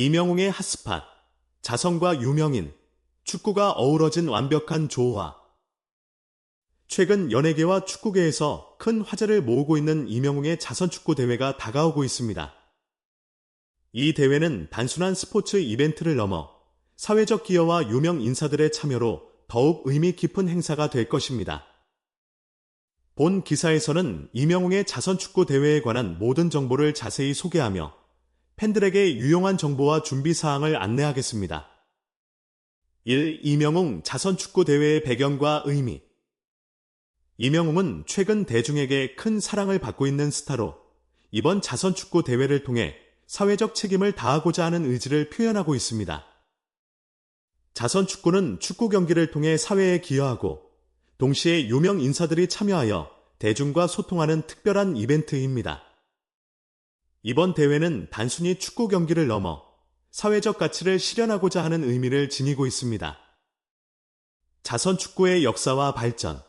이명웅의 핫스팟, 자성과 유명인, 축구가 어우러진 완벽한 조화. 최근 연예계와 축구계에서 큰 화제를 모으고 있는 이명웅의 자선축구 대회가 다가오고 있습니다. 이 대회는 단순한 스포츠 이벤트를 넘어 사회적 기여와 유명 인사들의 참여로 더욱 의미 깊은 행사가 될 것입니다. 본 기사에서는 이명웅의 자선축구 대회에 관한 모든 정보를 자세히 소개하며 팬들에게 유용한 정보와 준비 사항을 안내하겠습니다. 1. 이명웅 자선 축구 대회의 배경과 의미 이명웅은 최근 대중에게 큰 사랑을 받고 있는 스타로 이번 자선 축구 대회를 통해 사회적 책임을 다하고자 하는 의지를 표현하고 있습니다. 자선 축구는 축구 경기를 통해 사회에 기여하고 동시에 유명 인사들이 참여하여 대중과 소통하는 특별한 이벤트입니다. 이번 대회는 단순히 축구 경기를 넘어 사회적 가치를 실현하고자 하는 의미를 지니고 있습니다. 자선 축구의 역사와 발전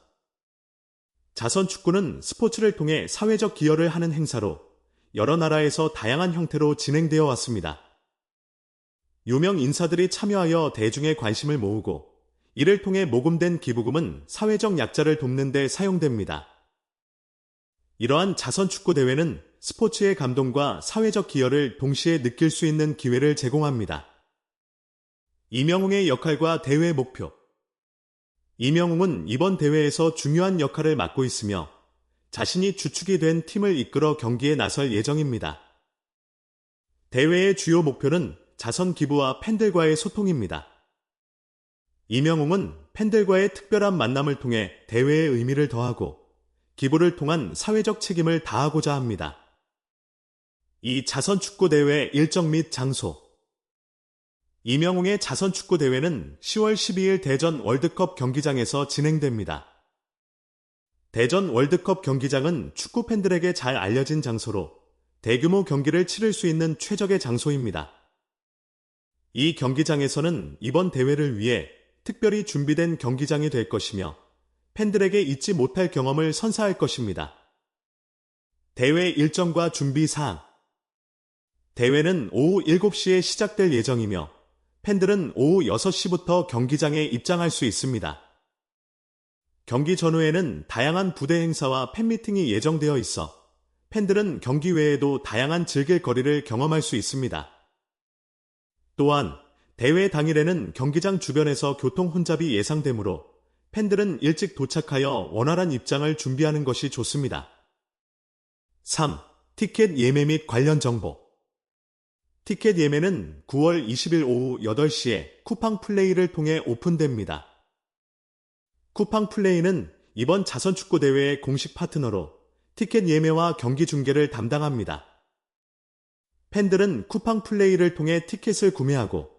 자선 축구는 스포츠를 통해 사회적 기여를 하는 행사로 여러 나라에서 다양한 형태로 진행되어 왔습니다. 유명 인사들이 참여하여 대중의 관심을 모으고 이를 통해 모금된 기부금은 사회적 약자를 돕는 데 사용됩니다. 이러한 자선 축구 대회는 스포츠의 감동과 사회적 기여를 동시에 느낄 수 있는 기회를 제공합니다. 이명웅의 역할과 대회 목표 이명웅은 이번 대회에서 중요한 역할을 맡고 있으며 자신이 주축이 된 팀을 이끌어 경기에 나설 예정입니다. 대회의 주요 목표는 자선 기부와 팬들과의 소통입니다. 이명웅은 팬들과의 특별한 만남을 통해 대회의 의미를 더하고 기부를 통한 사회적 책임을 다하고자 합니다. 이 자선축구대회 일정 및 장소 이명웅의 자선축구대회는 10월 12일 대전 월드컵 경기장에서 진행됩니다. 대전 월드컵 경기장은 축구 팬들에게 잘 알려진 장소로 대규모 경기를 치를 수 있는 최적의 장소입니다. 이 경기장에서는 이번 대회를 위해 특별히 준비된 경기장이 될 것이며 팬들에게 잊지 못할 경험을 선사할 것입니다. 대회 일정과 준비 사항 대회는 오후 7시에 시작될 예정이며 팬들은 오후 6시부터 경기장에 입장할 수 있습니다. 경기 전후에는 다양한 부대 행사와 팬미팅이 예정되어 있어 팬들은 경기 외에도 다양한 즐길 거리를 경험할 수 있습니다. 또한 대회 당일에는 경기장 주변에서 교통 혼잡이 예상되므로 팬들은 일찍 도착하여 원활한 입장을 준비하는 것이 좋습니다. 3. 티켓 예매 및 관련 정보 티켓 예매는 9월 20일 오후 8시에 쿠팡 플레이를 통해 오픈됩니다. 쿠팡 플레이는 이번 자선 축구 대회의 공식 파트너로 티켓 예매와 경기 중계를 담당합니다. 팬들은 쿠팡 플레이를 통해 티켓을 구매하고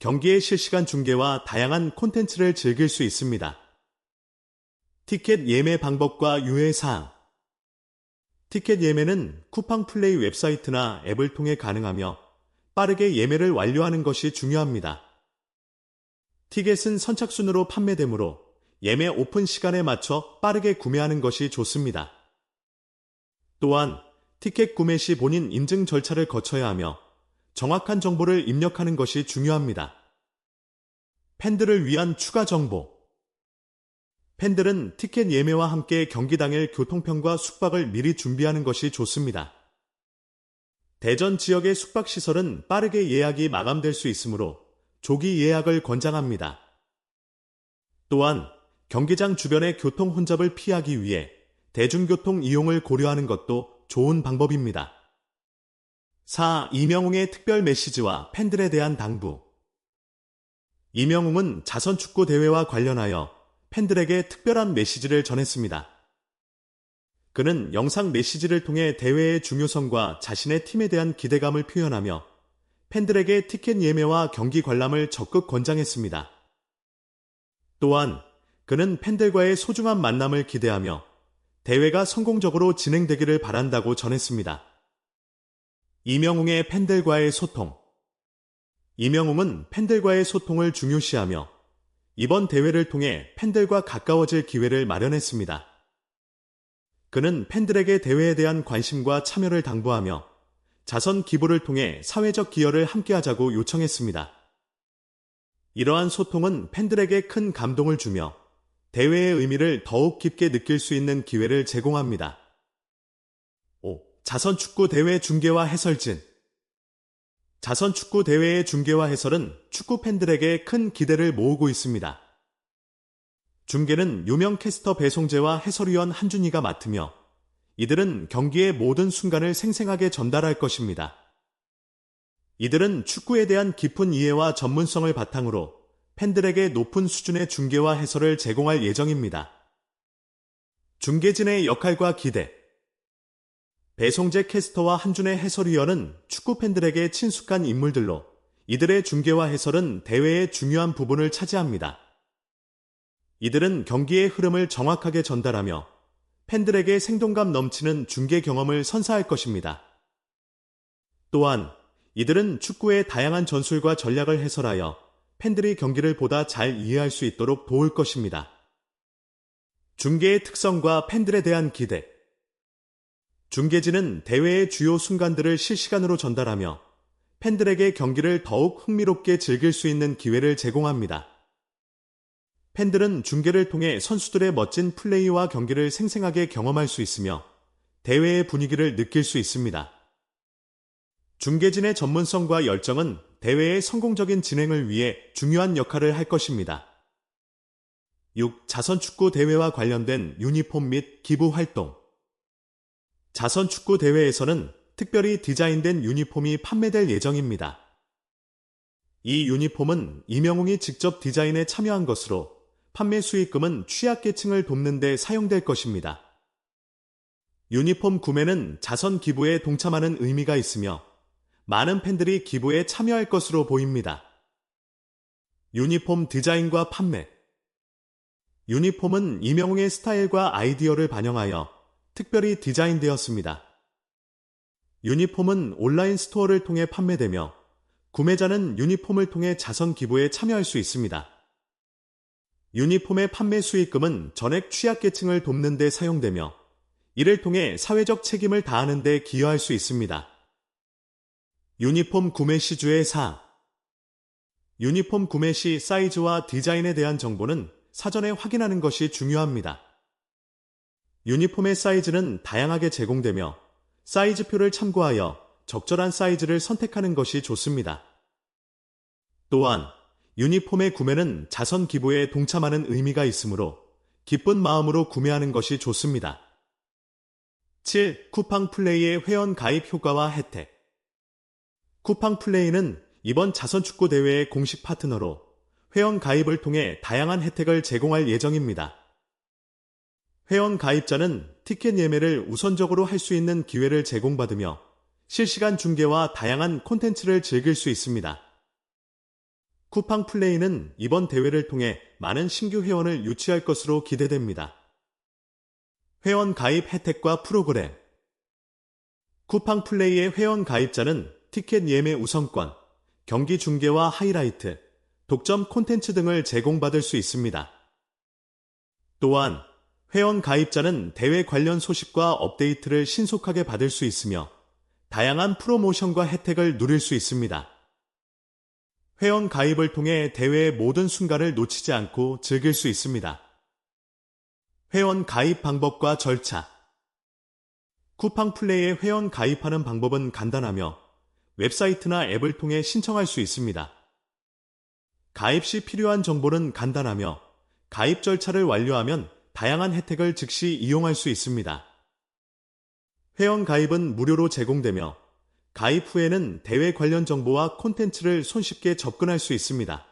경기의 실시간 중계와 다양한 콘텐츠를 즐길 수 있습니다. 티켓 예매 방법과 유예사항 티켓 예매는 쿠팡 플레이 웹사이트나 앱을 통해 가능하며 빠르게 예매를 완료하는 것이 중요합니다. 티켓은 선착순으로 판매되므로 예매 오픈 시간에 맞춰 빠르게 구매하는 것이 좋습니다. 또한 티켓 구매 시 본인 인증 절차를 거쳐야 하며 정확한 정보를 입력하는 것이 중요합니다. 팬들을 위한 추가 정보 팬들은 티켓 예매와 함께 경기 당일 교통편과 숙박을 미리 준비하는 것이 좋습니다. 대전 지역의 숙박시설은 빠르게 예약이 마감될 수 있으므로 조기 예약을 권장합니다. 또한 경기장 주변의 교통 혼잡을 피하기 위해 대중교통 이용을 고려하는 것도 좋은 방법입니다. 4. 이명웅의 특별 메시지와 팬들에 대한 당부 이명웅은 자선축구 대회와 관련하여 팬들에게 특별한 메시지를 전했습니다. 그는 영상 메시지를 통해 대회의 중요성과 자신의 팀에 대한 기대감을 표현하며 팬들에게 티켓 예매와 경기 관람을 적극 권장했습니다. 또한 그는 팬들과의 소중한 만남을 기대하며 대회가 성공적으로 진행되기를 바란다고 전했습니다. 이명웅의 팬들과의 소통 이명웅은 팬들과의 소통을 중요시하며 이번 대회를 통해 팬들과 가까워질 기회를 마련했습니다. 그는 팬들에게 대회에 대한 관심과 참여를 당부하며 자선 기부를 통해 사회적 기여를 함께하자고 요청했습니다. 이러한 소통은 팬들에게 큰 감동을 주며 대회의 의미를 더욱 깊게 느낄 수 있는 기회를 제공합니다. 5. 자선 축구 대회 중계와 해설진 자선 축구 대회의 중계와 해설은 축구 팬들에게 큰 기대를 모으고 있습니다. 중계는 유명 캐스터 배송재와 해설위원 한준희가 맡으며 이들은 경기의 모든 순간을 생생하게 전달할 것입니다. 이들은 축구에 대한 깊은 이해와 전문성을 바탕으로 팬들에게 높은 수준의 중계와 해설을 제공할 예정입니다. 중계진의 역할과 기대 배송재 캐스터와 한준의 해설위원은 축구 팬들에게 친숙한 인물들로 이들의 중계와 해설은 대회의 중요한 부분을 차지합니다. 이들은 경기의 흐름을 정확하게 전달하며 팬들에게 생동감 넘치는 중계 경험을 선사할 것입니다. 또한 이들은 축구의 다양한 전술과 전략을 해설하여 팬들이 경기를 보다 잘 이해할 수 있도록 도울 것입니다. 중계의 특성과 팬들에 대한 기대. 중계진은 대회의 주요 순간들을 실시간으로 전달하며 팬들에게 경기를 더욱 흥미롭게 즐길 수 있는 기회를 제공합니다. 팬들은 중계를 통해 선수들의 멋진 플레이와 경기를 생생하게 경험할 수 있으며 대회의 분위기를 느낄 수 있습니다. 중계진의 전문성과 열정은 대회의 성공적인 진행을 위해 중요한 역할을 할 것입니다. 6. 자선축구 대회와 관련된 유니폼 및 기부 활동 자선축구 대회에서는 특별히 디자인된 유니폼이 판매될 예정입니다. 이 유니폼은 이명웅이 직접 디자인에 참여한 것으로 판매 수익금은 취약계층을 돕는 데 사용될 것입니다. 유니폼 구매는 자선 기부에 동참하는 의미가 있으며 많은 팬들이 기부에 참여할 것으로 보입니다. 유니폼 디자인과 판매 유니폼은 이명웅의 스타일과 아이디어를 반영하여 특별히 디자인되었습니다. 유니폼은 온라인 스토어를 통해 판매되며 구매자는 유니폼을 통해 자선 기부에 참여할 수 있습니다. 유니폼의 판매 수익금은 전액 취약계층을 돕는 데 사용되며 이를 통해 사회적 책임을 다하는 데 기여할 수 있습니다. 유니폼 구매 시 주의 사항 유니폼 구매 시 사이즈와 디자인에 대한 정보는 사전에 확인하는 것이 중요합니다. 유니폼의 사이즈는 다양하게 제공되며 사이즈표를 참고하여 적절한 사이즈를 선택하는 것이 좋습니다. 또한 유니폼의 구매는 자선 기부에 동참하는 의미가 있으므로 기쁜 마음으로 구매하는 것이 좋습니다. 7. 쿠팡 플레이의 회원 가입 효과와 혜택 쿠팡 플레이는 이번 자선 축구 대회의 공식 파트너로 회원 가입을 통해 다양한 혜택을 제공할 예정입니다. 회원 가입자는 티켓 예매를 우선적으로 할 수 있는 기회를 제공받으며 실시간 중계와 다양한 콘텐츠를 즐길 수 있습니다. 쿠팡 플레이는 이번 대회를 통해 많은 신규 회원을 유치할 것으로 기대됩니다. 회원 가입 혜택과 프로그램 쿠팡 플레이의 회원 가입자는 티켓 예매 우선권, 경기 중계와 하이라이트, 독점 콘텐츠 등을 제공받을 수 있습니다. 또한 회원 가입자는 대회 관련 소식과 업데이트를 신속하게 받을 수 있으며 다양한 프로모션과 혜택을 누릴 수 있습니다. 회원 가입을 통해 대회의 모든 순간을 놓치지 않고 즐길 수 있습니다. 회원 가입 방법과 절차 쿠팡 플레이에 회원 가입하는 방법은 간단하며 웹사이트나 앱을 통해 신청할 수 있습니다. 가입 시 필요한 정보는 간단하며 가입 절차를 완료하면 다양한 혜택을 즉시 이용할 수 있습니다. 회원 가입은 무료로 제공되며 가입 후에는 대회 관련 정보와 콘텐츠를 손쉽게 접근할 수 있습니다.